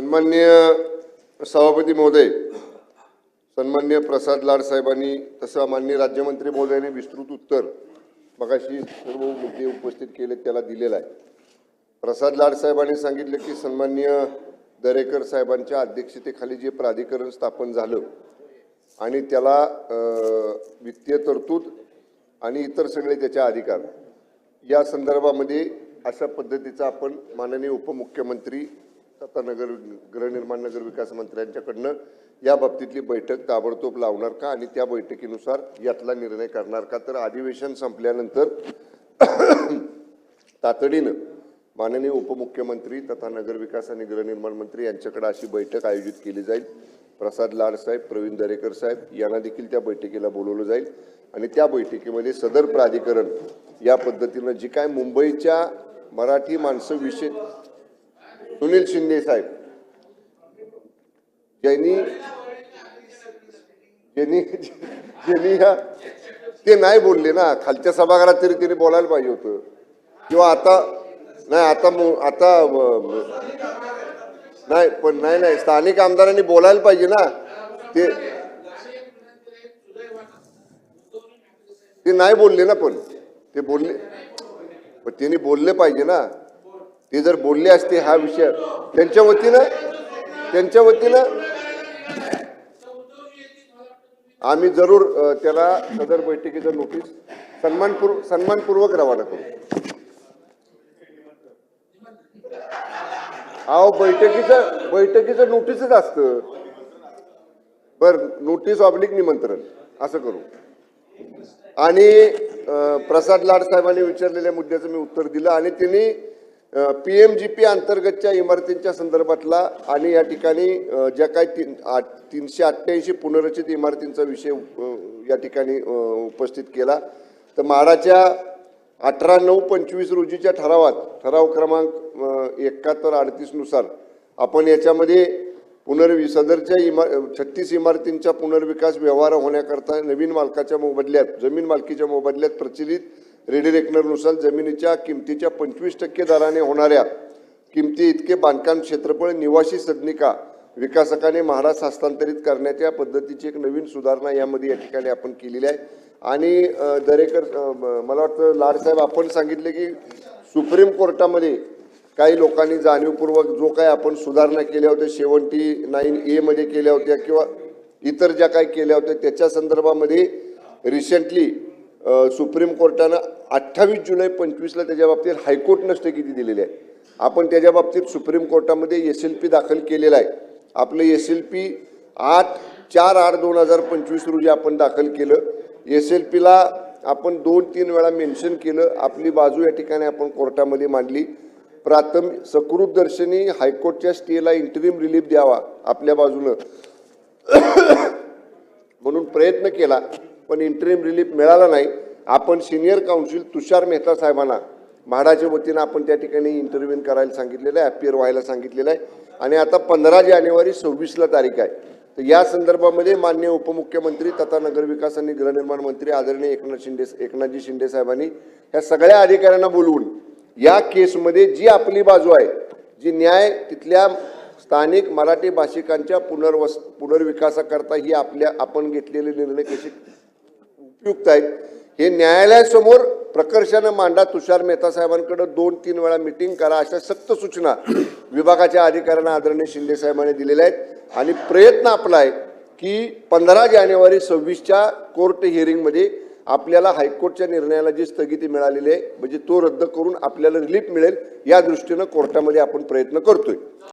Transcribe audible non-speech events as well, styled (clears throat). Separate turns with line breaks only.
सन्मान्य सभापती महोदय सन्मान्य प्रसाद लाड साहेबांनी तसं माननीय राज्यमंत्री महोदयाने विस्तृत उत्तर मगाशी सर्व मुद्दे उपस्थित केले त्याला दिलेलं आहे. प्रसाद लाड साहेबांनी सांगितलं की सन्मान्य दरेकर साहेबांच्या अध्यक्षतेखाली जे प्राधिकरण स्थापन झालं आणि त्याला वित्तीय तरतूद आणि इतर सगळे त्याच्या अधिकार या संदर्भामध्ये अशा पद्धतीचा आपण माननीय उपमुख्यमंत्री तथा नगर गृहनिर्माण नगर विकास मंत्र्यांच्याकडनं या बाबतीतली बैठक ताबडतोब लावणार का आणि त्या बैठकीनुसार यातला निर्णय करणार का? तर अधिवेशन संपल्यानंतर (clears throat) तातडीनं माननीय उपमुख्यमंत्री तथा नगरविकास आणि गृहनिर्माण मंत्री यांच्याकडे अशी बैठक आयोजित केली जाईल. प्रसाद लाड साहेब प्रवीण दरेकर साहेब यांना देखील त्या बैठकीला बोलवलं जाईल. आणि त्या बैठकीमध्ये सदर प्राधिकरण या पद्धतीनं जी काय मुंबईच्या मराठी माणसं विशेष सुनील शिंदे साहेब. ज्यांनी ज्यांनी ज्यांनी ह्या ते नाही बोलले ना. खालच्या सभागृहात तरी तिने बोलायला पाहिजे होतं. किंवा आता नाही आता आता नाही पण नाही नाही. स्थानिक आमदारांनी बोलायला पाहिजे ना. ते ते नाही बोलले ना पण. ते बोलले पण त्यांनी बोलले पाहिजे ना. ते जर बोलले असते हा विषय त्यांच्या वतीनं त्यांच्या वतीनं आम्ही जरूर त्याला सदर बैठकीचं नोटीस सन्मानपूर्व सन्मानपूर्वक रवाना करू. अहो बैठकीचं बैठकीचं नोटीसच असतं. बर नोटीस ऑब्लिक निमंत्रण असं करू. आणि प्रसाद लाड साहेबांनी विचारलेल्या मुद्द्याचं मी उत्तर दिलं आणि त्यांनी पी एम जी पी अंतर्गतच्या इमारतींच्या संदर्भातला आणि या ठिकाणी ज्या काही तीन आठ तीनशे अठ्ठ्याऐंशी पुनर्रचित इमारतींचा विषय या ठिकाणी उपस्थित केला. तर म्हाडाच्या अठरा नऊ पंचवीस रोजीच्या ठरावात ठराव क्रमांक एकाहत्तर अडतीसनुसार आपण याच्यामध्ये पुनर्वि सदरच्या छत्तीस इमारतींच्या पुनर्विकास व्यवहार होण्याकरता नवीन मालकाच्या मोबदल्यात जमीन मालकीच्या मोबदल्यात प्रचलित रेडी रेकनरनुसार जमिनीच्या किमतीच्या पंचवीस टक्के दराने होणाऱ्या किमती इतके बांधकाम क्षेत्रफळ निवासी सदनिका विकासकाने महाराज हस्तांतरित करण्याच्या पद्धतीची एक नवीन सुधारणा यामध्ये या ठिकाणी आपण केलेली आहे. आणि दरेकर मला वाटतं लाडसाहेब आपण सांगितले की सुप्रीम कोर्टामध्ये काही लोकांनी जाणीवपूर्वक जो काही आपण सुधारणा केल्या होत्या शेवंटी नाईन एमध्ये केल्या होत्या किंवा इतर ज्या काही केल्या होत्या त्याच्या संदर्भामध्ये रिसेंटली सुप्रीम कोर्टानं अठ्ठावीस जुलै पंचवीसला त्याच्या बाबतीत हायकोर्टनं स्थगिती दिलेली आहे. आपण त्याच्या बाबतीत सुप्रीम कोर्टामध्ये एस एल पी दाखल केलेला आहे. आपलं एस एल पी आठ चार आठ दोन हजार पंचवीस रोजी आपण दाखल केलं. एस एल पीला आपण दोन तीन वेळा मेन्शन केलं. आपली बाजू या ठिकाणी आपण कोर्टामध्ये मांडली. प्राथमिक सकृत दर्शनी हायकोर्टच्या स्टेला इंटरिम रिलीफ द्यावा आपल्या बाजूनं. (coughs) म्हणून प्रयत्न केला. पण इंटरिम रिलीफ मिळाला नाही. आपण सिनियर काउन्सिल तुषार मेहता साहेबांना म्हाडाच्या वतीनं आपण त्या ठिकाणी इंटरव्ह्यून करायला सांगितलेलं आहे अपियर व्हायला सांगितलेलं आहे. आणि आता पंधरा जानेवारी सव्वीसला तारीख आहे. तर या संदर्भामध्ये मान्य उपमुख्यमंत्री तथा नगरविकास आणि गृहनिर्माण मंत्री आदरणीय एकनाथ शिंदे एकनाथजी शिंदे साहेबांनी ह्या सगळ्या अधिकाऱ्यांना बोलवून या केसमध्ये जी आपली बाजू आहे जी न्याय तिथल्या स्थानिक मराठी भाषिकांच्या पुनर्वस पुनर्विकासाकरता ही आपल्या आपण घेतलेले निर्णय कसे उपयुक्त आहेत हे न्यायालयासमोर प्रकर्षानं मांडा तुषार मेहता साहेबांकडे दोन तीन वेळा मिटिंग करा अशा सक्त सूचना विभागाच्या अधिकाऱ्यांना आदरणीय शिंदे साहेबांनी दिलेल्या आहेत. आणि प्रयत्न आपला आहे की पंधरा जानेवारी सव्वीसच्या कोर्ट हिअरिंगमध्ये आपल्याला हायकोर्टच्या निर्णयाला जी स्थगिती मिळालेली आहे म्हणजे तो रद्द करून आपल्याला रिलीफ मिळेल या दृष्टीनं कोर्टामध्ये आपण प्रयत्न करतोय.